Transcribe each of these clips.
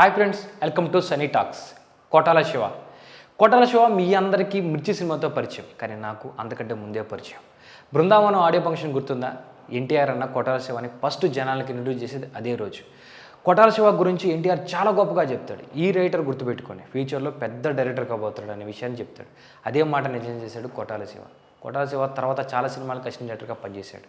Hi friends welcome to Sunny Talks Kotala Siva. Kotala Siva మీ అందరికీ మిర్చి సినిమాతో పరిచయం కానీ నాకు అంతకంటే ముందే పరిచయం. బృందావనం ఆడియో ఫంక్షన్ గుర్తుందా? ఎన్టీఆర్ అన్న కోటాల శివని ఫస్ట్ జనాలకి ఇంట్రడ్యూస్ చేసేది అదే రోజు. కోటాల శివ గురించి ఎన్టీఆర్ చాలా గొప్పగా చెప్తాడు. ఈ రైటర్ గుర్తుపెట్టుకొని ఫ్యూచర్లో పెద్ద డైరెక్టర్ కాబోతాడు అనే విషయాన్ని చెప్తాడు. అదే మాట నిజం చేశాడు కోటాల శివ. కోటాల శివ తర్వాత చాలా సినిమాలకు అసిస్టెంట్ డైరెక్టర్గా పనిచేశాడు.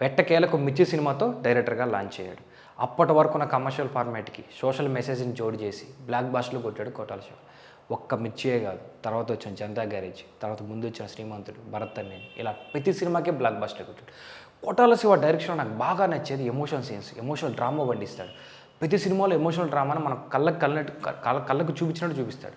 వెట్టకేలకు మిర్చి సినిమాతో డైరెక్టర్గా లాంచ్ అయ్యాడు. అప్పటి వరకు ఉన్న కమర్షియల్ ఫార్మాట్కి సోషల్ మెసేజ్ని జోడి చేసి బ్లాక్ బాస్ట్లో కొట్టాడు కోటాల శివ. ఒక్క మిర్చియే కాదు తర్వాత వచ్చిన జనతా గ్యారేజ్ తర్వాత ముందు వచ్చిన శ్రీమంతుడు భరత్ నేను. ఇలా ప్రతి సినిమాకే బ్లాక్ బాస్టర్ కొట్టాడు. కోటాల శివ డైరెక్షన్ నాకు బాగా నచ్చేది ఎమోషన్ సీన్స్ ఎమోషనల్ డ్రామా పండిస్తాడు. ప్రతి సినిమాలో ఎమోషనల్ డ్రామాను మన కళ్ళకు కళ్ళనట్టు కళ్ళ కళ్ళకు చూపించినట్టు చూపిస్తాడు.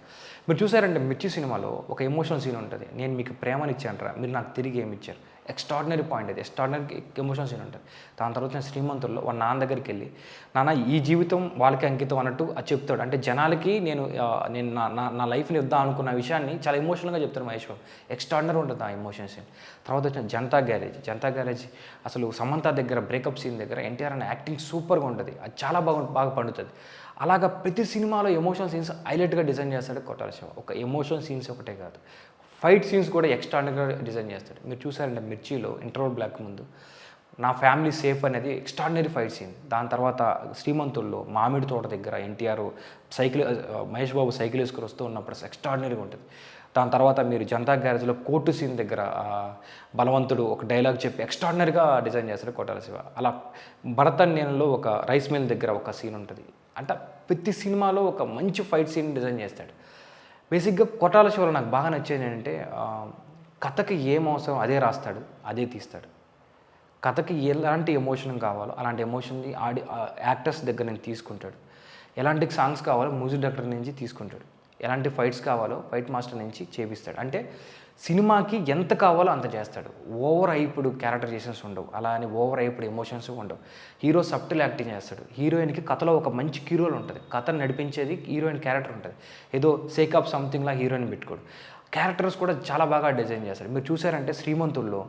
మీరు చూసారంటే మిర్చి సినిమాలో ఒక ఎమోషనల్ సీన్ ఉంటుంది. నేను మీకు ప్రేమని మీరు నాకు తిరిగి ఏమి ఇచ్చారు? ఎక్స్ట్రాడినరీ పాయింట్ అది. ఎక్స్ట్రాడినరీ ఎమోషన్ సీన్ ఉంటుంది. దాని తర్వాత నేను శ్రీమంతుల్లో వాళ్ళ నాన్న దగ్గరికి వెళ్ళి నాన్న ఈ జీవితం వాళ్ళకి అంకితం అన్నట్టు అది చెప్తాడు. అంటే జనాలకి నేను నేను నా నా నా లైఫ్ని ఇద్దాం అనుకున్న విషయాన్ని చాలా ఎమోషనల్గా చెప్తాను మహేష్ బాబు. ఎక్స్ట్రాడినరీ ఉంటుంది ఆ ఎమోషన్ సీన్ తర్వాత వచ్చిన జనతా గ్యారేజ్. జనతా గ్యారేజ్ అసలు సమంత దగ్గర బ్రేకప్ సీన్ దగ్గర ఎన్టీఆర్ అనే యాక్టింగ్ సూపర్గా ఉంటుంది. అది చాలా బాగుంటుంది. బాగా పండుతుంది. అలాగా ప్రతి సినిమాలో ఎమోషన్ సీన్స్ హైలైట్గా డిజైన్ చేస్తాడు కొట్టాల శివ. ఒక ఎమోషన్ సీన్స్ ఒకటే కాదు. ఫైట్ సీన్స్ కూడా ఎక్స్ట్రాడినరీగా డిజైన్ చేస్తాడు. మీరు చూసారంటే మిర్చిలో ఇంటర్వల్ బ్లాక్ ముందు. నా ఫ్యామిలీ సేఫ్ అనేది ఎక్స్ట్రాడినరీ ఫైట్ సీన్. దాని తర్వాత శ్రీమంతుల్లో మామిడి తోట దగ్గర ఎన్టీఆర్ సైకిల్ మహేష్ బాబు సైకిల్ వేసుకుని వస్తూ ఉన్నప్పుడు ఎక్స్ట్రాడినరీగా ఉంటుంది. దాని తర్వాత మీరు జనతా గ్యారేజ్లో కోర్టు సీన్ దగ్గర బలవంతుడు ఒక డైలాగ్ చెప్పి ఎక్స్ట్రాడినరీగా డిజైన్ చేస్తాడు కోటాల శివ. అలా భరతన్యంలో ఒక రైస్ మిల్ దగ్గర ఒక సీన్ ఉంటుంది. అంటే ప్రతి సినిమాలో ఒక మంచి ఫైట్ సీన్ డిజైన్ చేస్తాడు. బేసిక్గా కొటాల శివలో నాకు బాగా నచ్చేది ఏంటంటే కథకి ఏం అవసరం అదే రాస్తాడు అదే తీస్తాడు. కథకి ఎలాంటి ఎమోషన్ కావాలో అలాంటి ఎమోషన్ని ఆడి యాక్టర్స్ దగ్గర నుంచి తీసుకుంటాడు. ఎలాంటి సాంగ్స్ కావాలో మ్యూజిక్ డైరెక్టర్ నుంచి తీసుకుంటాడు. ఎలాంటి ఫైట్స్ కావాలో ఫైట్ మాస్టర్ నుంచి చేపిస్తాడు. అంటే సినిమాకి ఎంత కావాలో అంత చేస్తాడు. ఓవర్ అయిప్పుడు క్యారెక్టరైజేషన్స్ ఉండవు. అలా అని ఓవర్ అయిప్పుడు ఎమోషన్స్ ఉండవు. హీరో సబ్టిల్ యాక్టింగ్ చేస్తాడు. హీరోయిన్కి కథలో ఒక మంచి హీరోలు ఉంటుంది. కథను నడిపించేది హీరోయిన్ క్యారెక్టర్ ఉంటుంది. ఏదో సేక్ ఆఫ్ సంథింగ్లా హీరోయిన్ పెట్టుకోడు. క్యారెక్టర్స్ కూడా చాలా బాగా డిజైన్ చేస్తాడు. మీరు చూసారంటే శ్రీమంతుల్లో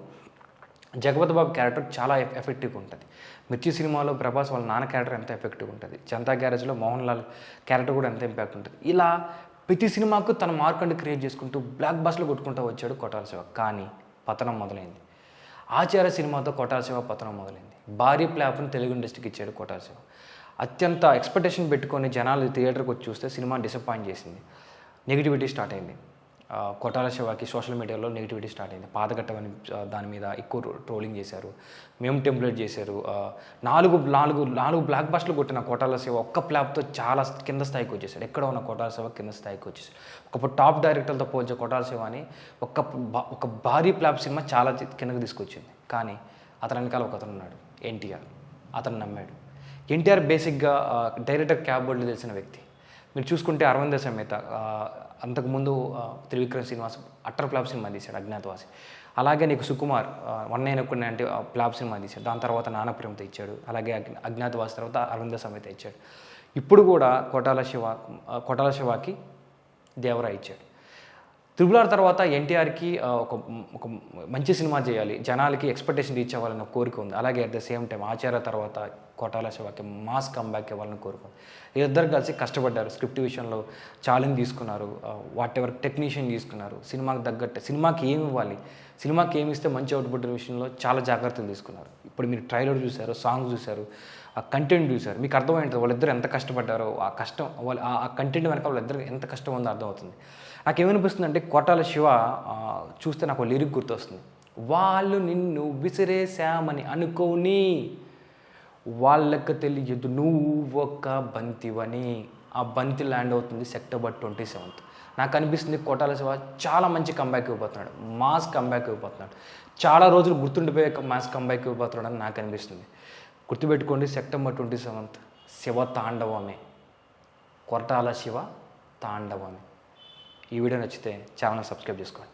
జగపతి బాబు క్యారెక్టర్ చాలా ఎఫెక్టివ్గా ఉంటుంది. మిర్చి సినిమాలో ప్రభాస్ వాళ్ళ నాన్న క్యారెక్టర్ ఎంత ఎఫెక్టివ్గా ఉంటుంది. జనతా గ్యారేజ్లో మోహన్ లాల్ క్యారెక్టర్ కూడా ఎంత ఇంపాక్ట్ ఉంటుంది. ఇలా ప్రతి సినిమాకు తన మార్క్ అండ్ క్రియేట్ చేసుకుంటూ బ్లాక్ బాస్లో కొట్టుకుంటూ వచ్చాడు కొట్టాల శివ. కానీ పతనం మొదలైంది. ఆచార్య సినిమాతో కొట్టాల శివ పతనం మొదలైంది. భారీ ప్లాప్ని తెలుగు ఇండస్ట్రీకి ఇచ్చాడు కొట్టాల శివ. అత్యంత ఎక్స్పెక్టేషన్ పెట్టుకొని జనాలు థియేటర్కి వచ్చి చూస్తే సినిమా డిసప్పాయింట్ చేసింది. నెగిటివిటీ స్టార్ట్ అయింది. కొటాల శివకి సోషల్ మీడియాలో నెగిటివిటీ స్టార్ట్ అయింది. పాతగట్టమని అని దాని మీద ఎక్కువ ట్రోలింగ్ చేశారు. మేము టెంప్లెట్ చేశారు. నాలుగు నాలుగు నాలుగు బ్లాక్ బస్ట్లు కొట్టిన కోటాల శివ ఒక్క ప్లాప్తో చాలా కింద స్థాయికి వచ్చేసాడు. ఎక్కడ ఉన్న కోటాల శివ కింద స్థాయికి వచ్చేసాడు. ఒకప్పుడు టాప్ డైరెక్టర్తో పోల్చే కోటాల శివ అని ఒక బా- ఒక భారీ ప్లాప్ సినిమా చాలా కిందకు కిందకి తీసుకొచ్చింది. కానీ అతని వెనకాల ఒక అతను ఉన్నాడు ఎన్టీఆర్. అతను నమ్మాడు. ఎన్టీఆర్ బేసిక్గా డైరెక్టర్ క్యాబ్ బోర్డులో తెలిసిన వ్యక్తి. మీరు చూసుకుంటే అరవింద సమేత అంతకుముందు Trivikram Srinivas utter flop cinema తీశాడు అజ్ఞాతవాసి. అలాగే నీకు సుకుమార్ వన్ నైన్ కొన్ని అంటే ఆ, ఫ్లాప్ సినిమా తీశాడు. దాని తర్వాత నానప్రేమతో ఇచ్చాడు. అలాగే అజ్ఞ- అజ్ఞాతవాసి తర్వాత అరవింద సమేత ఇచ్చాడు. ఇప్పుడు కూడా కోటాల శివ కోటాల శివాకి దేవరా ఇచ్చాడు. త్రిబుల్ ఆర్ తర్వాత ఎన్టీఆర్కి ఒక ఒక మంచి సినిమా చేయాలి. జనాలకి ఎక్స్పెక్టేషన్ రీచ్ అవ్వాలని కోరిక ఉంది. అలాగే at the same time Acharya తర్వాత కోటాల శివకి మాస్ కంబ్యాక్ ఇవ్వాలని కోరుకుంది ఇద్దరు వీళ్ళిద్దరు కలిసి కష్టపడ్డారు. స్క్రిప్ట్ విషయంలో ఛాలెంజ్ తీసుకున్నారు. వాట్ ఎవర్ టెక్నీషియన్ తీసుకున్నారు. సినిమాకి తగ్గట్టు సినిమాకి ఏమి ఇవ్వాలి? సినిమాకి ఏమి ఇస్తే మంచి అవుట్పుట్ విషయంలో చాలా జాగ్రత్తలు తీసుకున్నారు. ఇప్పుడు మీరు ట్రైలర్ చూశారు సాంగ్స్ చూశారు. ఆ కంటెంట్ చూశారు. మీకు అర్థమైంటుంది వాళ్ళిద్దరు ఎంత కష్టపడ్డారో ఆ కష్టం వాళ్ళ ఆ- కంటెంట్ వెనక వాళ్ళిద్దరు ఎంత కష్టం ఉందో అర్థమవుతుంది. నాకేమనిపిస్తుంది అంటే కోటాల శివ చూస్తే నాకు లిరిక్ గుర్తొస్తుంది. వాళ్ళు నిన్ను విసిరేశామని అనుకోని వాళ్ళకు తెలియదు నువ్వు ఒక బంతివని. ఆ బంతి ల్యాండ్ అవుతుంది సెప్టెంబర్ ట్వంటీ సెవెంత్. నాకు అనిపిస్తుంది కోటాల శివ చాలా మంచి కంబ్యాక్ ఇవ్వబోతున్నాడు. మాస్ కంబ్యాక్ ఇవ్వబోతున్నాడు. చాలా రోజులు గుర్తుండిపోయే మాస్ కంబ్యాక్ ఇవ్వబోతున్నాడు అని నాకు అనిపిస్తుంది గుర్తుపెట్టుకోండి సెప్టెంబర్ ట్వంటీ సెవెంత్. శివ తాండవమే. కొరటాల శివ తాండవమే. ఈ వీడియో నచ్చితే ఛానల్ సబ్స్క్రైబ్ చేసుకోండి.